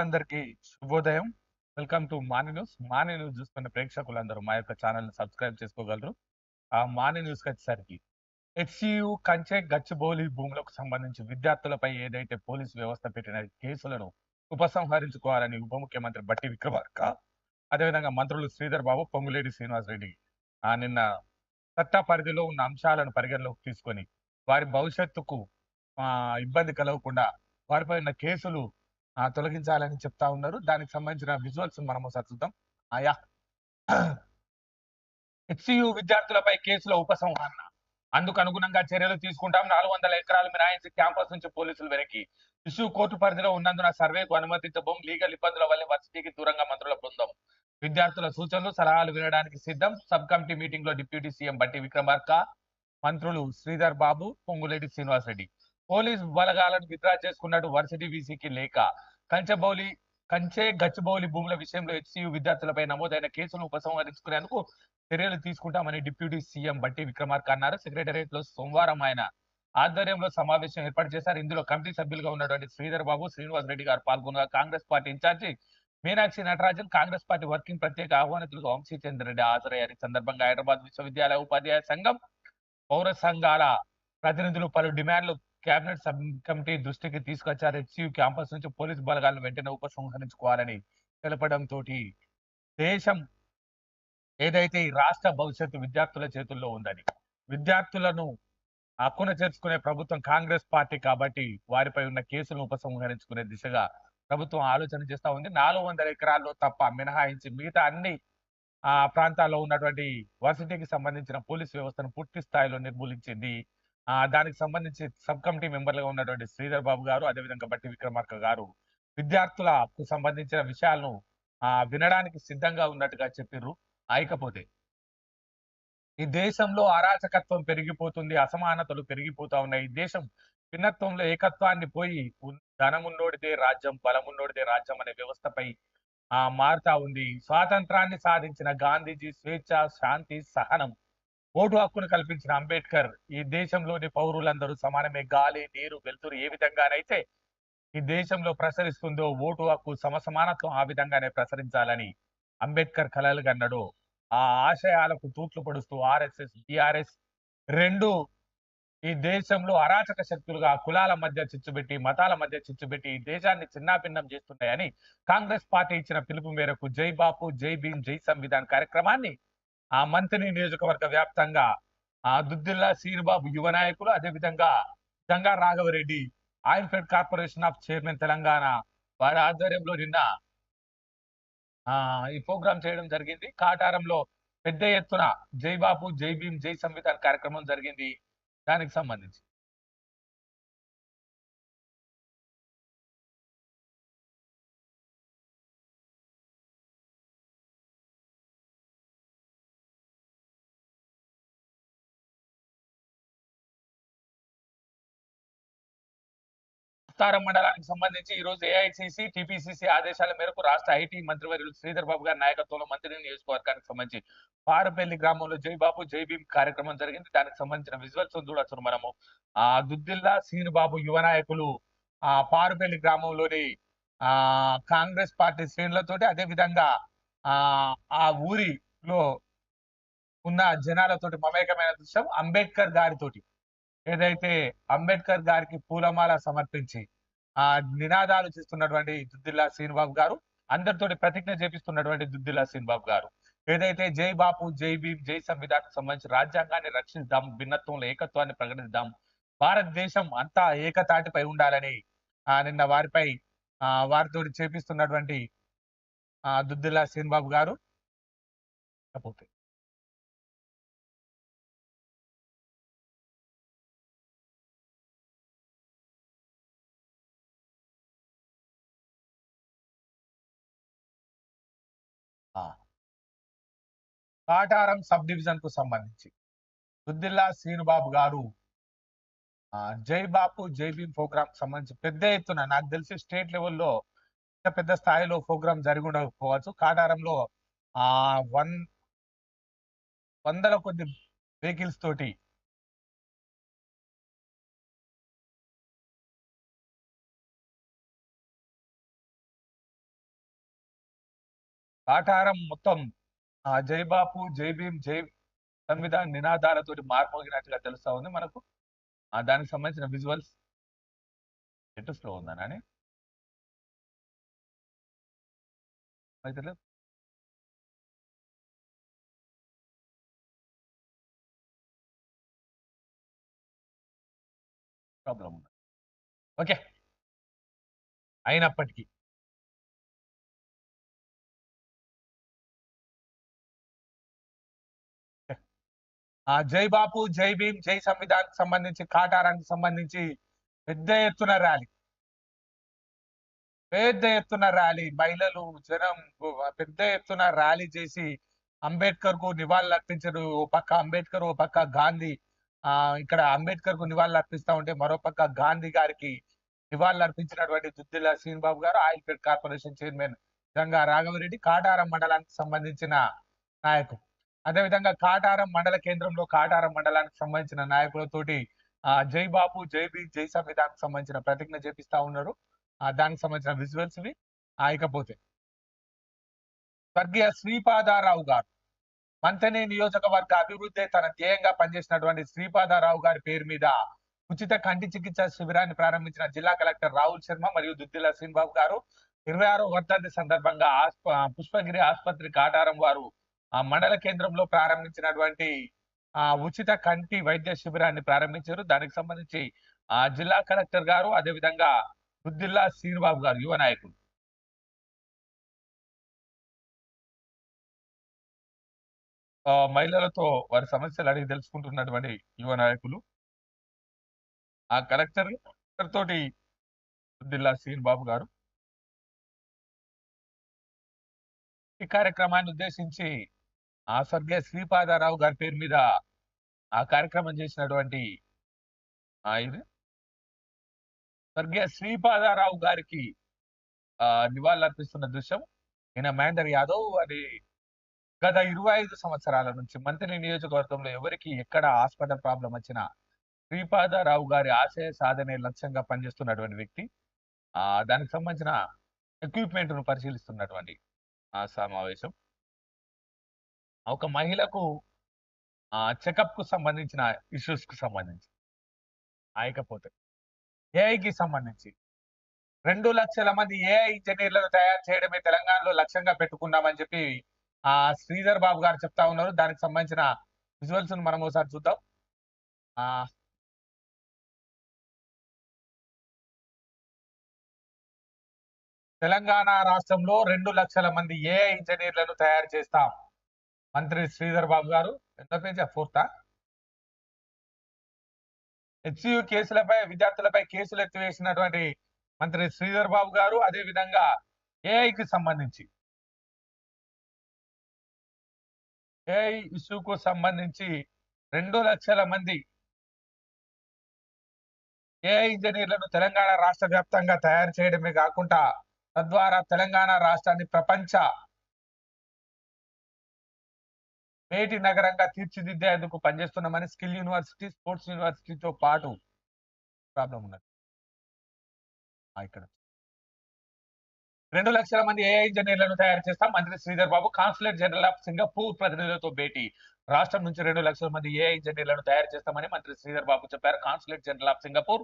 అందరికీ శుభోదయం. Welcome to money news money news చూస్తున్న ప్రేక్షకులందరూ మా యొక్క ఛానల్ని సబ్స్క్రైబ్ చేసుకోగలరు. ఆ మాని న్యూస్ వచ్చేసరికి హెచ్సియు కంచె గచ్చిబౌలి భూములకు సంబంధించి విద్యార్థులపై ఏదైతే పోలీసు వ్యవస్థ పెట్టిన కేసులను ఉపసంహరించుకోవాలని ఉప ముఖ్యమంత్రి బట్టి విక్రమార్క అదేవిధంగా మంత్రులు శ్రీధర్ బాబు పొంగులేడి శ్రీనివాస్ రెడ్డి ఆ నిన్న చట్ట పరిధిలో ఉన్న అంశాలను పరిగణలోకి తీసుకొని వారి భవిష్యత్తుకు ఇబ్బంది కలగకుండా వారిపై ఉన్న కేసులు తొలగించాలని చెప్తా ఉన్నారు. దానికి సంబంధించిన విజువల్స్ మనం ఒకసారి చూద్దాం. ఆయా. హెచ్సియు విద్యార్థులపై కేసుల ఉపసంహరణ. అందుకు అనుగుణంగా చర్యలు తీసుకుంటాం. నాలుగు వందల ఎకరాలు మినాయించి క్యాంపస్ నుంచి పోలీసులు వెనక్కి. ఇష్యూ కోర్టు పరిధిలో ఉన్నందున సర్వేకు అనుమతించబోం లీగల్ ఇబ్బందుల వల్ల వర్సిటీకి దూరంగా మంత్రుల బృందం. విద్యార్థుల సూచనలు సలహాలు వినడానికి సిద్ధం. సబ్ కమిటీ మీటింగ్లో డిప్యూటీ సీఎం బట్టి విక్రమార్క. మంత్రులు శ్రీధర్ బాబు పొంగులేటి శ్రీనివాస్ రెడ్డి పోలీస్ బలగాలను విత్డ్రా చేసుకున్నట్టు వర్సిటీ వీసీకి లేక కంచబౌలి కంచె గచ్చిబౌలి భూముల విషయంలో హెచ్సియు విద్యార్థులపై నమోదైన కేసును ఉపసంహరించుకునేందుకు చర్యలు తీసుకుంటామని డిప్యూటీ సీఎం బట్టి విక్రమార్క అన్నారు. సెక్రటరియట్లో సోమవారం ఆయన ఆధ్వర్యంలో సమావేశం ఏర్పాటు చేశారు. ఇందులో కమిటీ సభ్యులుగా ఉన్నటువంటి శ్రీధర్ బాబు శ్రీనివాస్ రెడ్డి గారు పాల్గొనగా Congress party incharge Meenakshi Natarajan Congress party working ప్రత్యేక ఆహ్వానితులుగా వంశీ రెడ్డి హాజరయ్యారు. ఈ సందర్భంగా హైదరాబాద్ విశ్వవిద్యాలయ ఉపాధ్యాయ సంఘం పౌర సంఘాల ప్రతినిధులు పలు డిమాండ్లు కేబినెట్ సబ్ కమిటీ దృష్టికి తీసుకొచ్చారు. హెచ్సియు క్యాంపస్ నుంచి పోలీసు బలగాలను వెంటనే ఉపసంహరించుకోవాలని తెలపడంతో దేశం ఏదైతే ఈ రాష్ట్ర భవిష్యత్తు విద్యార్థుల చేతుల్లో ఉందని విద్యార్థులను హక్కున చేర్చుకునే ప్రభుత్వం కాంగ్రెస్ పార్టీ కాబట్టి వారిపై ఉన్న కేసులను ఉపసంహరించుకునే దిశగా ప్రభుత్వం ఆలోచన చేస్తా ఉంది. నాలుగు వందల ఎకరాల్లో తప్ప మినహాయించి మిగతా అన్ని ఆ ప్రాంతాల్లో ఉన్నటువంటి వర్సిటీకి సంబంధించిన పోలీస్ వ్యవస్థను పూర్తి స్థాయిలో నిర్మూలించింది దానికి సంబంధించి సబ్ కమిటీ మెంబర్లుగా ఉన్నటువంటి శ్రీధర్ బాబు గారు అదేవిధంగా బట్టి విక్రమార్క గారు విద్యార్థులకు సంబంధించిన విషయాలను వినడానికి సిద్ధంగా ఉన్నట్టుగా చెప్పిర్రు. అయికపోతే ఈ దేశంలో అరాచకత్వం పెరిగిపోతుంది అసమానతలు పెరిగిపోతా ఉన్నాయి. ఈ దేశం భిన్నత్వంలో ఏకత్వాన్ని పోయి ధనమున్నోడిదే రాజ్యం బలమున్నోడిదే రాజ్యం అనే వ్యవస్థపై ఆ మారుతా ఉంది. స్వాతంత్రాన్ని సాధించిన గాంధీజీ స్వేచ్ఛ శాంతి సహనం ఓటు హక్కును కల్పించిన అంబేద్కర్ ఈ దేశంలోని పౌరులందరూ సమానమే. గాలి నీరు వెలుతురు ఏ విధంగానైతే ఈ దేశంలో ప్రసరిస్తుందో ఓటు హక్కు సమసమానత్వం ఆ విధంగానే ప్రసరించాలని అంబేద్కర్ కలలు కన్నాడు. ఆ ఆశయాలకు తూట్లు పడుస్తూ ఆర్ఎస్ఎస్ బిఆర్ఎస్ రెండు ఈ దేశంలో అరాచక శక్తులుగా కులాల మధ్య చిచ్చుబెట్టి మతాల మధ్య చిచ్చుబెట్టి ఈ దేశాన్ని చిన్నాభిన్నం చేస్తున్నాయని కాంగ్రెస్ పార్టీ ఇచ్చిన పిలుపు మేరకు జై బాపు జై భీమ్ జై సంవిధాన్ కార్యక్రమాన్ని ఆ మంత్రి నియోజకవర్గ వ్యాప్తంగా ఆ దుద్దిల్లా శ్రీనిబాబు యువ నాయకులు అదేవిధంగా Ganga Raghavareddy oil fed corporation of chairman Telangana వారి ఆధ్వర్యంలో నిన్న ఆ ఈ ప్రోగ్రాం చేయడం జరిగింది. కాటారంలో పెద్ద ఎత్తున జై బాబు జై భీమ్ జై సంవిధాన్ కార్యక్రమం జరిగింది. దానికి సంబంధించి ఉత్తారం మండలానికి సంబంధించి ఈ రోజు ఏఐసిసి టిపిసిసి ఆదేశాల మేరకు రాష్ట్ర ఐటీ మంత్రివర్యులు శ్రీధర్ బాబు గారి నాయకత్వంలో మంత్రి నియోజకవర్గానికి సంబంధించి పారపల్లి గ్రామంలో జై బాబు జై భీమ్ కార్యక్రమం జరిగింది. దానికి సంబంధించిన విజువల్స్ చూడొచ్చు మనము. ఆ దుద్దిల్లా శ్రీనుబాబు యువ నాయకులు ఆ పారుపల్లి గ్రామంలోని ఆ కాంగ్రెస్ పార్టీ శ్రేణులతోటి అదే విధంగా ఆ ఆ ఊరిలో ఉన్న జనాలతోటి మమేకమైన దృశ్యం అంబేద్కర్ గారితోటి. ఏదైతే అంబేద్కర్ గారికి పూలమాల సమర్పించి ఆ నినాదాలు చేస్తున్నటువంటి దుద్దిల్లా శ్రీనిబాబు గారు అందరితోటి ప్రతిజ్ఞ చేపిస్తున్నటువంటి దుద్దిల్లా శ్రీనిబాబు గారు. ఏదైతే జై బాపు జై భీమ్ జై సంవిధానం సంబంధించి రాజ్యాంగాన్ని రక్షిద్దాం భిన్నత్వంలో ఏకత్వాన్ని ప్రకటిద్దాం భారతదేశం అంతా ఏకతాటిపై ఉండాలని ఆ నిన్న వారిపై ఆ వారితో చేపిస్తున్నటువంటి ఆ దుద్దిల్లా శ్రీనిబాబు గారు. కాకపోతే కాటారం సబ్ డివిజన్కు సంబంధించి. దుద్దిల్లా శ్రీనుబాబు గారు జై బాపు జై భీమ్ ప్రోగ్రామ్ సంబంధించి పెద్ద ఎత్తున నాకు తెలిసి స్టేట్ లెవెల్లో పెద్ద పెద్ద స్థాయిలో ప్రోగ్రామ్ జరిగి ఉండకపోవచ్చు. కాటారంలో ఆ వన్ వందల కొద్ది వెహికల్స్ తోటి కాటారం మొత్తం ఆ జై బాపు జై భీమ్ జై సంవిధాన నినాదాలతో మార్మోగినట్టుగా తెలుస్తా ఉంది మనకు. ఆ దానికి సంబంధించిన విజువల్స్ ఎటు స్లో ఉందా నాని? అయితే ప్రాబ్లం ఉంది? ఓకే అయినప్పటికీ జై బాపు జై భీమ్ జై సంవిధాన్ సంబంధించి కాటారానికి సంబంధించి పెద్ద ఎత్తున ర్యాలీ. పెద్ద ఎత్తున ర్యాలీ. మహిళలు జనం పెద్ద ఎత్తున ర్యాలీ చేసి అంబేద్కర్కు నివాళులు అర్పించారు. ఓ పక్క అంబేద్కర్ ఓ పక్క గాంధీ. ఆ ఇక్కడ అంబేద్కర్కు నివాళులు అర్పిస్తా ఉంటే మరో పక్క గాంధీ గారికి నివాళులు అర్పించినటువంటి దుద్దిల శ్రీనిబాబు గారు oil oil fed corporation chairman Ganga Raghavareddy Kataram మండలానికి సంబంధించిన నాయకుడు అదేవిధంగా కాటారం మండల కేంద్రంలో కాటారం మండలానికి సంబంధించిన నాయకులతోటి ఆ జై బాబు జై బి జై సంవిధానికి సంబంధించిన ప్రతిజ్ఞ చేపిస్తా ఉన్నారు. ఆ దానికి సంబంధించిన విజువల్స్ వి ఇకపోతే స్వర్గీయ శ్రీపాదారావు గారు మంతని నియోజకవర్గ అభివృద్ధి తన ధ్యేయంగా పనిచేసినటువంటి శ్రీపాదారావు గారి పేరు మీద ఉచిత కంటి చికిత్స శిబిరాన్ని ప్రారంభించిన జిల్లా కలెక్టర్ రాహుల్ శర్మ మరియు దుద్దిల శ్రీనిబాబు గారు ఇరవై ఆరో వర్ధంతి సందర్భంగా ఆస్ప పుష్పగిరి ఆసుపత్రి కాటారం వారు ఆ మండల కేంద్రంలో ప్రారంభించినటువంటి ఆ ఉచిత కంటి వైద్య శిబిరాన్ని ప్రారంభించారు. దానికి సంబంధించి ఆ జిల్లా కలెక్టర్ గారు అదేవిధంగా బుద్దిల్లా శ్రీనిబాబు గారు యువ నాయకుడు ఆ మహిళలతో వారి సమస్యలు అడిగి తెలుసుకుంటున్నటువంటి యువ నాయకులు. ఆ కలెక్టర్ తోటి బుద్దిల్లా శ్రీనిబాబు గారు. ఈ కార్యక్రమాన్ని ఉద్దేశించి ఆ స్వర్గీయ శ్రీపాదారావు గారి పేరు మీద ఆ కార్యక్రమం చేసినటువంటి ఆయన స్వర్గీయ శ్రీపాదారావు గారికి ఆ నివాళులర్పిస్తున్న దృశ్యం ఈయన మహేందర్ యాదవ్ అది గత ఇరవై ఐదు సంవత్సరాల నుంచి మంత్రి నియోజకవర్గంలో ఎవరికి ఎక్కడ హాస్పిటల్ ప్రాబ్లం వచ్చినా శ్రీపాదారావు గారి ఆశయ సాధనే లక్ష్యంగా పనిచేస్తున్నటువంటి వ్యక్తి ఆ దానికి సంబంధించిన ఎక్విప్మెంట్ను పరిశీలిస్తున్నటువంటి ఆ సమావేశం. ఒక మహిళకు ఆ చెకప్కు సంబంధించిన ఇష్యూస్కు సంబంధించి ఆయకపోతే ఏఐకి సంబంధించి రెండు లక్షల మంది ఏఐ ఇంజనీర్లను తయారు చేయడమే తెలంగాణలో లక్ష్యంగా పెట్టుకున్నామని చెప్పి ఆ శ్రీధర్ బాబు గారు చెప్తా ఉన్నారు. దానికి సంబంధించిన విజువల్స్ మనం ఒకసారి చూద్దాం. ఆ తెలంగాణ రాష్ట్రంలో రెండు లక్షల మంది ఏఐ ఇంజనీర్లను తయారు చేస్తాం. మంత్రి శ్రీధర్ బాబు గారు ఎంత పేజీ ఫోర్తా? హెచ్యు కేసులపై విద్యార్థులపై కేసులు ఎత్తివేసినటువంటి మంత్రి శ్రీధర్ బాబు గారు అదే విధంగా ఏఐకి సంబంధించి. ఏఐ ఇష్యూకు సంబంధించి రెండు లక్షల మంది ఏఐ ఇంజనీర్లను తెలంగాణ రాష్ట్ర వ్యాప్తంగా తయారు చేయడమే కాకుండా తద్వారా తెలంగాణ రాష్ట్రాన్ని ప్రపంచ మేటి నగరంగా తీర్చిదిద్దేందుకు పనిచేస్తున్నామని స్కిల్ యూనివర్సిటీ స్పోర్ట్స్ యూనివర్సిటీతో పాటు ప్రాబ్లం ఉన్నది. ఇక్కడ. రెండు లక్షల మంది ఏఐ ఇంజనీర్లను తయారు చేస్తాం. మంత్రి Sridhar Babu consulate general of Singapore ప్రతినిధులతో భేటీ. రాష్ట్రం నుంచి రెండు లక్షల మంది ఏఐ ఇంజనీర్లను తయారు చేస్తామని మంత్రి శ్రీధర్ బాబు చెప్పారు. Consulate general of Singapore.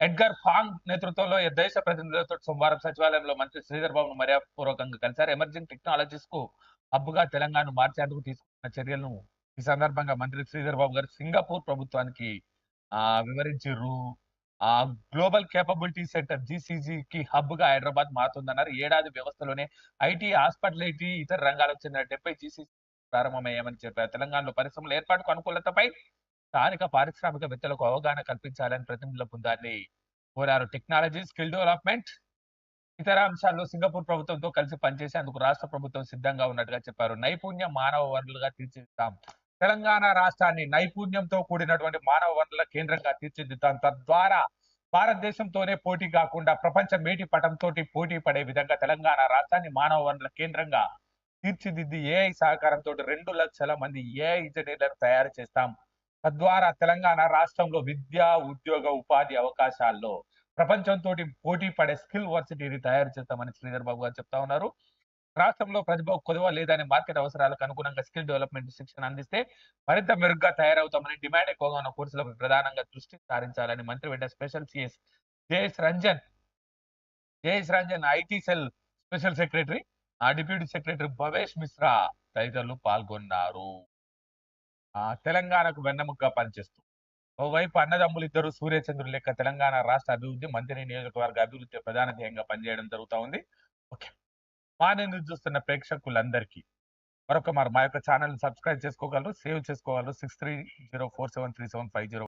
Edgar Fang నేతృత్వంలో దేశ ప్రతినిధులతో సోమవారం సచివాలయంలో మంత్రి శ్రీధర్ బాబును మర్యాదపూర్వకంగా కలిశారు. ఎమర్జింగ్ టెక్నాలజీస్కు హబ్గా తెలంగాణను మార్చేందుకు తీసుకున్న చర్యలను ఈ సందర్భంగా మంత్రి శ్రీధర్ బాబు గారు సింగపూర్ ప్రభుత్వానికి ఆ వివరించారు ఆ గ్లోబల్ కేపబిలిటీ సెంటర్ జీసీజీకి కి హబ్గా హైదరాబాద్ మారుతుందన్నారు. ఏడాది వ్యవస్థలోనే ఐటీ హాస్పిటాలిటీ ఇతర రంగాలకు చెందిన డెబ్బై జీసీజీ ప్రారంభమయ్యామని చెప్పారు. తెలంగాణలో పరిశ్రమల ఏర్పాటుకు అనుకూలతపై స్థానిక పారిశ్రామికవేత్తలకు అవగాహన కల్పించాలని ప్రతినిధుల బృందాన్ని కోరారు. టెక్నాలజీ స్కిల్ డెవలప్మెంట్ ఇతర అంశాల్లో సింగపూర్ ప్రభుత్వంతో కలిసి పనిచేసేందుకు రాష్ట్ర ప్రభుత్వం సిద్ధంగా ఉన్నట్టుగా చెప్పారు. నైపుణ్య మానవ వనరులుగా తీర్చిదిద్దాం. తెలంగాణ రాష్ట్రాన్ని నైపుణ్యంతో కూడినటువంటి మానవ వనరుల కేంద్రంగా తీర్చిదిద్దాం. తద్వారా భారతదేశంతోనే పోటీ కాకుండా ప్రపంచ మేటి పటంతో పోటీ పడే విధంగా తెలంగాణ రాష్ట్రాన్ని మానవ వనరుల కేంద్రంగా తీర్చిదిద్ది ఏఐ సహకారంతో రెండు లక్షల మంది ఏఐ ఇంజనీర్లను తయారు చేస్తాం. తద్వారా తెలంగాణ రాష్ట్రంలో విద్య ఉద్యోగ ఉపాధి అవకాశాల్లో ప్రపంచంతో పోటీ పడే స్కిల్ వర్సిటీని తయారు చేస్తామని శ్రీధర్ బాబు గారు చెప్తా ఉన్నారు. రాష్ట్రంలో ప్రతిభ కొదవ లేదని మార్కెట్ అవసరాలకు అనుగుణంగా స్కిల్ డెవలప్మెంట్ శిక్షణ అందిస్తే మరింత మెరుగ్గా తయారవుతామని డిమాండ్ ఎక్కువగా ఉన్న కోర్సులపై ప్రధానంగా దృష్టి సారించాలని మంత్రి వెంట special CS JS Ranjan JS Ranjan IT cell special secretary ఆ డిప్యూటీ సెక్రటరీ భవేష్ మిశ్రా తదితరులు పాల్గొన్నారు. తెలంగాణకు వెన్నముగ్గా పనిచేస్తూ ఓవైపు అన్నదమ్ములు ఇద్దరు సూర్యచంద్రులు లెక్క తెలంగాణ రాష్ట్ర అభివృద్ధి మంత్రి నియోజకవర్గ అభివృద్ధి ప్రధాన ధ్యేయంగా పనిచేయడం జరుగుతూ ఉంది. ఓకే. మా నేను చూస్తున్న ప్రేక్షకులందరికీ మరొక మరి మా యొక్క ఛానల్ సబ్స్క్రైబ్ చేసుకోగలరు సేవ్ చేసుకోగలరు six three zero four seven three seven five zero